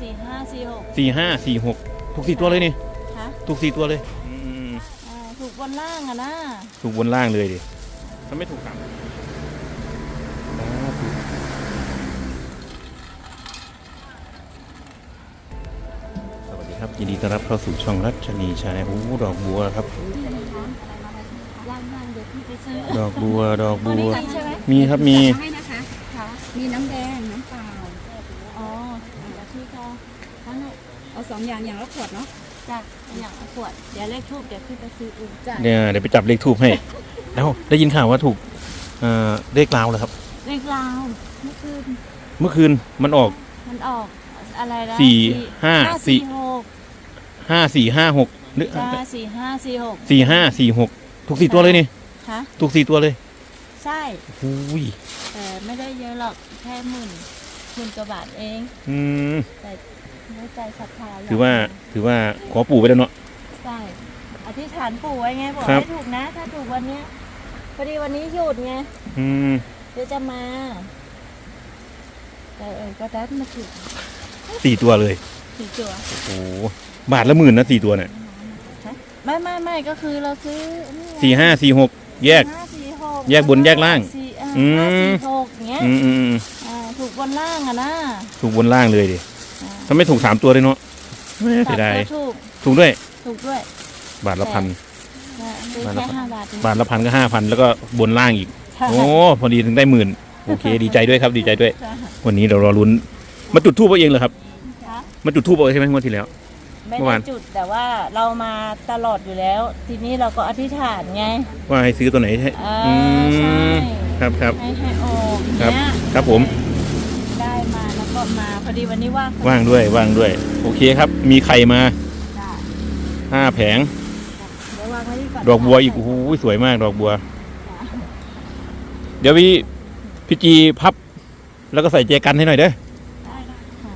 สี่ห้าสี่หกสี่ห้าสี่หกถูกสี่ตัวเลยนี่ฮะถูกสี่ตัวเลยอืมอ่าถูกบนล่างอะนะถูกบนล่างเลยดิถ้าไม่ถูกสามสาธุสวัสดีครับยินดีต้อนรับเข้าสู่ช่องรัชนีชาแนลโอ้ดอกบัวครับ ล่างล่างเดี๋ยวพี่ไปซื้อดอกบัวดอกตัวบันี้วมีใช่ไหมมีครับมี ให้นะคะค่ะมีน้ำแดง น้ำเปล่าอ๋อเดี๋ยวพี่ก็ ทั้งหมดเอาสองอย่างอย่างละขวดเนาะจ้ะอย่างละขวดเดี๋ยวเลขทูบเดี๋ยวพี่ไปซื้ออื่นจ้ะเนี่ยเดี๋ยวไปจับเลขทูบให้ แล้วได้ยินข่าวว่าถูกเอ่อเลขลาวเหรอครับ เลขลาวเมื่อคืนเมื่อคืนมันออกมันออกอะไรนะสี่ห้าสี่สี่หกห้าสี่ห้าหกหรือจ้าสี่ห้าสี่หกสี่ห้าสี่หกถูกสี่ตัวเลยนี่ฮะถูกสี่ตัวเลยใช่อุ้ยแต่ไม่ได้เยอะหรอกแค่หมื่นหมื่นกว่าบาทเอง อืมแต่ ไม่ใจศรัทธาถือว่าถือว่าขอปู่ไปแล้วเนาะใช่อธิษฐานปู่ไว้ไงบอกครับให้ถูกนะ ถ้าถูกวันเนี้ยพอดีวันนี้หยุดไงอืมเดี๋ยวจะมาแต่เออก็ได้มาถูกสี่ตัวเลยสี่ตัวโอ้โหบาทละหมื่นนะสี่ตัวเนี่ยไม่ไม่ไม่ก็คือเราซื้อนี่ไงสี่ห้าสี่หกแยกห้าสี่หกแยกบนแยกล่างสี่อ่อืมห้าสี่หกเงี้ยอืมอืมอืมอ่าถูกบนล่างอะนะ ถูกบนล่างเลยดิอ่า ถ้าไม่ถูกสามตัวเลยเนาะไม่เสียดายก็ถูกถูกด้วย ถูกด้วยบาทละพันนะซื้อบาทละแค่พันห้าบาทเอง บาทละพันก็ห้าพันแล้วก็บนล่างอีก ใช่ โอ้พอดีถึงได้หมื่นโอเค ดีใจด้วยครับดีใจด้วยใช่วันนี้เรารอลุ้น มาจุดทูบเอาเองเหรอครับค่ะมาจุดทูบเอาเองใช่ไหมงวดที่แล้ว ไม่เมื่อได้วาน จุดแต่ว่าเรามาตลอดอยู่แล้ว ทีนี้เราก็อธิษฐานไง ว่าให้ซื้อตัวไหนให้อ่าอืใช่มครับครับ ให้ให้ออกครับ เนี้ยครับผมได้มาแล้ว ก็มาพอดีวันนี้ว่างว่างด้วยว่างด้วย โอเคครับ มีไข่มาจ้ะห้าแผง เดี๋ยววางไว้นี่ก่อนดอกบัวอีกโอ้โหสวยมากดอกบัว เดี๋ยวพี่พี่จีพับ แล้วก็ใส่แจกันให้หน่อยเด้อได้ได้ค่ะ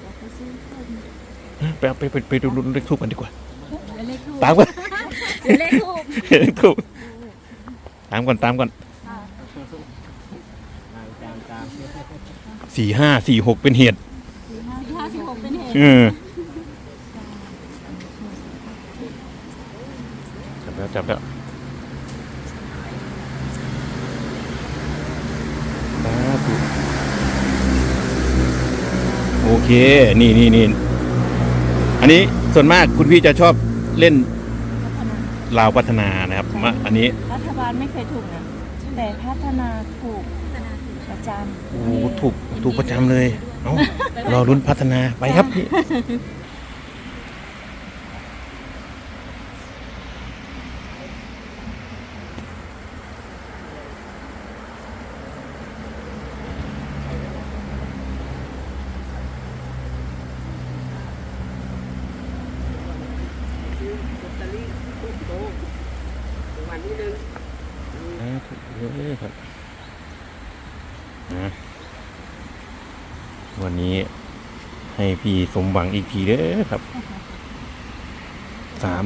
เดี๋ยวไปซื้อเพิ่มไปเอาไปไปไปดูเลขทูบกันดีกว่า เดี๋ยวเลขทูบตามกันเดี๋ยวเลขทูบเลขทูบตามก่อนตามก่อน อ่า สี่ห้าสี่หกเป็นเหตุสี่ห้าสี่ห้าสิบหกเป็นเหตุเออจับแล้วจับแล้วสาธุโอเค นี่นี่นี่อันนี้ส่วนมากคุณพี่จะชอบเล่นพัฒนาลาวพัฒนานะครับมาอันนี้รัฐบาลไม่เคยถูกนะแต่พัฒนาถูกประจำโอ้โหถูก ถูกประจำเลย เอ้ารอรุ่นพัฒนาไปครับพี่อ่าถูกเยอะครับนะ วันนี้ให้พี่สมหวังอีกทีเด้อครับ สาม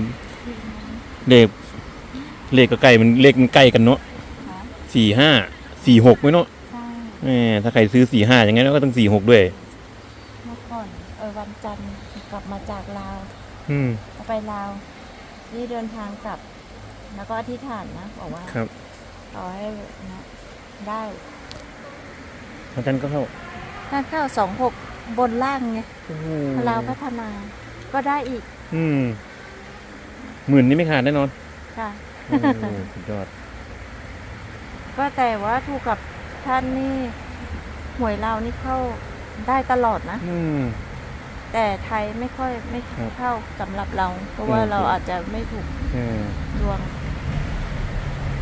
เลข เลขก็ใกล้มันเลขมันใกล้กันเนาะค่ะสี่ห้า สี่หกไหมเนาะใช่แหมถ้าใครซื้อสี่ห้าอย่างงั้นก็ต้องสี่หกด้วย เมื่อก่อนเออวันจันทร์กลับมาจากลาวอืมไปลาวนี่เดินทางกลับ แล้วก็อธิษฐานนะบอกว่าครับขอให้นะได้อาจารย์ก็เข้า ถ้าเข้าสองหกบนล่างไงโอ้โหลาวพัฒนา ก็ได้อีกอืมหมื่นนี่ไม่ขาดแน่นอนค่ะ โอ้โหสุดยอด ก็แต่ว่าถูกกับท่านนี่หวยเราวนี่เข้าได้ตลอดนะ อืม แต่ไทยไม่ค่อยไม่ครับเข้าสำหรับเรา เพราะว่าอืม เราอาจจะไม่ถูกเออดวง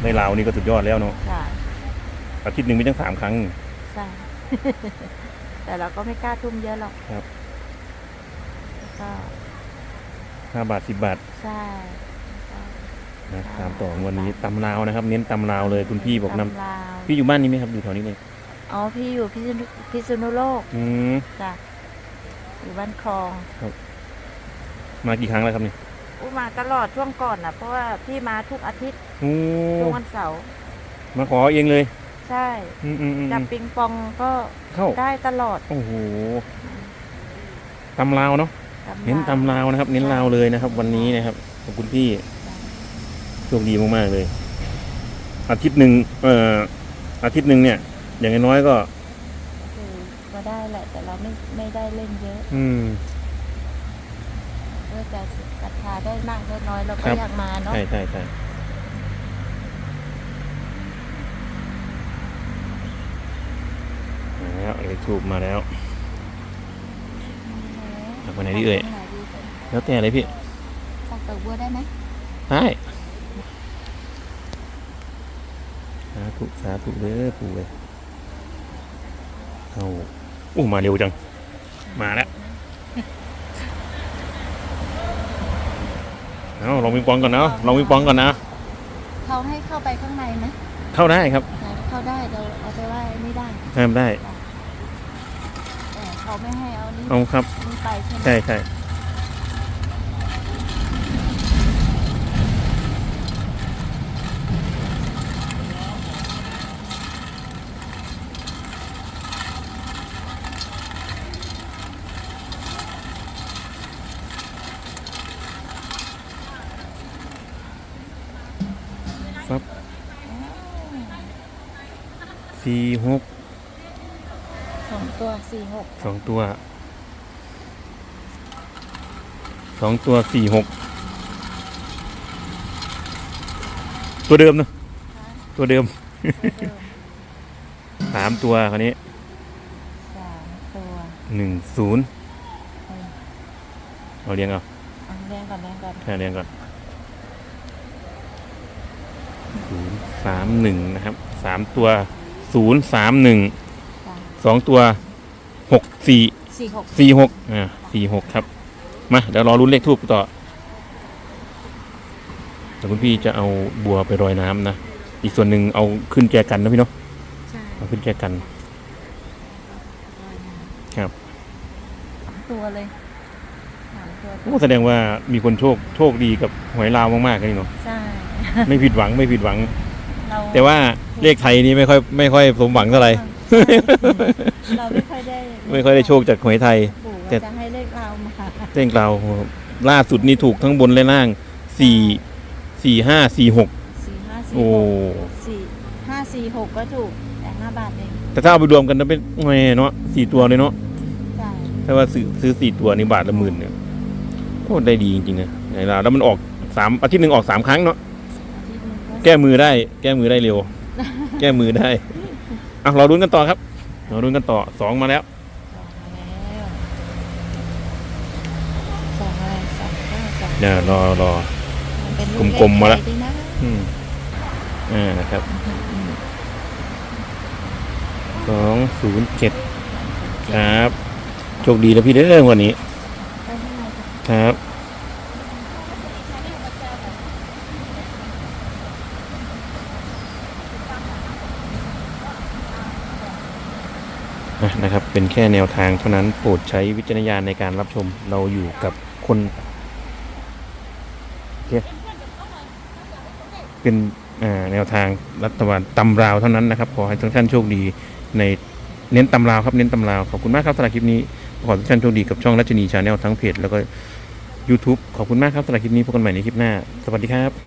ในลาวนี่ก็สุดยอดแล้วเนาะค่ะอาทิตย์หนึ่งมีตั้งสามครั้ง ใช่ แต่เราก็ไม่กล้าทุ่มเยอะหรอกครับก็ห้าบาทสิบบาทใช่ก็นะตามต่อวันนี้ตำลาวนะครับ เน้นตำลาวเลยคุณพี่บอกนำตำลาวพี่อยู่บ้านนี้ไหมครับอยู่แถวนี้ไหมอ๋อพี่อยู่พิษณุพิษณุโลกอืมจ้ะอยู่บ้านคลองมากี่ครั้งแล้วครับเนี่ยอู้มาตลอดช่วงก่อนนะเพราะว่าพี่มาทุกอาทิตย์โอ้ทุกวันเสาร์มาขอเองเลย ใช่อืมอืมอืมจับปิงปองก็เข้าได้ตลอดโอ้โหตำลาวเนาะเน้นตำลาวนะครับ เน้นลาวเลยนะครับ วันนี้นะครับขอบคุณพี่โชคดีมากๆเลย อาทิตย์หนึ่งเอ่ออาทิตย์หนึ่งเนี่ย อย่างน้อยๆก็ คือก็ได้แหละ แต่เราไม่ไม่ได้เล่นเยอะอืม เพื่อจะศรัทธาได้มากได้น้อยเราครัก็บ อยากมาเนาะใช่ใช่ใช่มา แล้วเลยทูบมาแล้วเอาไปไหนดีเอ่ยแล้วแต่เลยพี่ตักเตาบัวได้ไหมได้สาธุสาธุเด้อปู่เลยเอาอู้มาเร็วจัง มาแล้วเอาลองวิงปองก่อนนะลองวิงปองก่อนนะเขาให้เข้าไปข้างในไหมเข้าได้ครับ เข้าได้เราเอาไปไหว้ไม่ได้ห้ามได้แต่ เขาไม่ให้เอานี่เอาครับ นี่ไปใช่ไหมใช่ใช่ครับสี่หกส องตัวสี่หกสองตัว สองตัวสี่หก ตัวเดิมเนอะตัวเดิม สามตัวคราวนี้สามตัวหนึ่งศูนย์เออเอาเรียงเอาเอาเรียงก่อนเรียงก่อนแค่เรียงก่อนศูนย์สามหนึ่งนะครับสามตัวศูนย์สามหนึ่ง สามสองตัวหกสี่สี่หกสี่หกอ่าสี่หกครับ มาเดี๋ยวรอรุ้นเลขทูบต่อแต่คุณพี่จะเอาบัวไปรอยน้ำนะอีกส่วนหนึ่งเอาขึ้นแจกันนะพี่เนาะใช่เอาขึ้นแจกัน ครับสามตัวเลยสามตัวโอ้แสดงว่ามีคนโชคโชคดีกับหวยลาวมากๆเลยเนาะใช่ไม่ผิดหวังไม่ผิดหวังเราแต่ว่าเลขไทยนี่ไม่ค่อยไม่ค่อยสมหวังเท่าไหร่ เราไม่ค่อยได้ไม่ค่อยได้โชคจากหวยไทย ปู่แต่ว่าจะให้เลขเรามาเร่งเราล่าสุดนี่ถูกทั้งบนและล่างสี่สี่ห้าสี่หกสี่ห้าสี่โอ้หกสี่ห้าสี่หกก็ถูกแต่ห้าบาทเองแต่ถ้าเอาไปรวมกันจะเป็นแหมเนาะสี่ตัวเลยเนาะใช่ถ้าว่าซื้อซื้อสี่ตัวนี่บาทละหมื่นเนี่ยโอ้ได้ดีจริงๆนะในลาวแล้วมันออกสามอาทิตย์หนึ่งออกสามครั้งเนาะอาทิตย์หนึงก็แก้มือได้ แก้มือได้เร็ว แก้มือได้ อะเรารุ้นกันต่อครับเรารุ้นกันต่อสองมาแล้วสองมาแล้วสองอะไรสองเก้าสองเดี๋ยวรอรอนเป็นกลมๆมาละเขไทยด้วยนะอืมอ่านะครับสองศูนย์เจ็ดครับโชคดีนะพี่เด้อวันนี้ ไปข้างในกัน ครับ อะ นะครับ เป็นแค่แนวทางเท่านั้นโปรดใช้วิจารณญาณในการรับชมเราอยู่กับคนเเป็นแนวทางรัฐบาลตำราวเท่านั้นนะครับ ขอให้ทุกท่านโชคดีในเน้นตำราวครับเน้นตำราวขอบคุณมากครับสำหรับคลิปนี้ขอให้ทุกท่านโชคดีกับช่องรัชนีชาแนลทั้งเพจแล้วก็ YouTube ขอบคุณมากครับสำหรับคลิปนี้พบกันใหม่ในคลิปหน้า สวัสดีครับ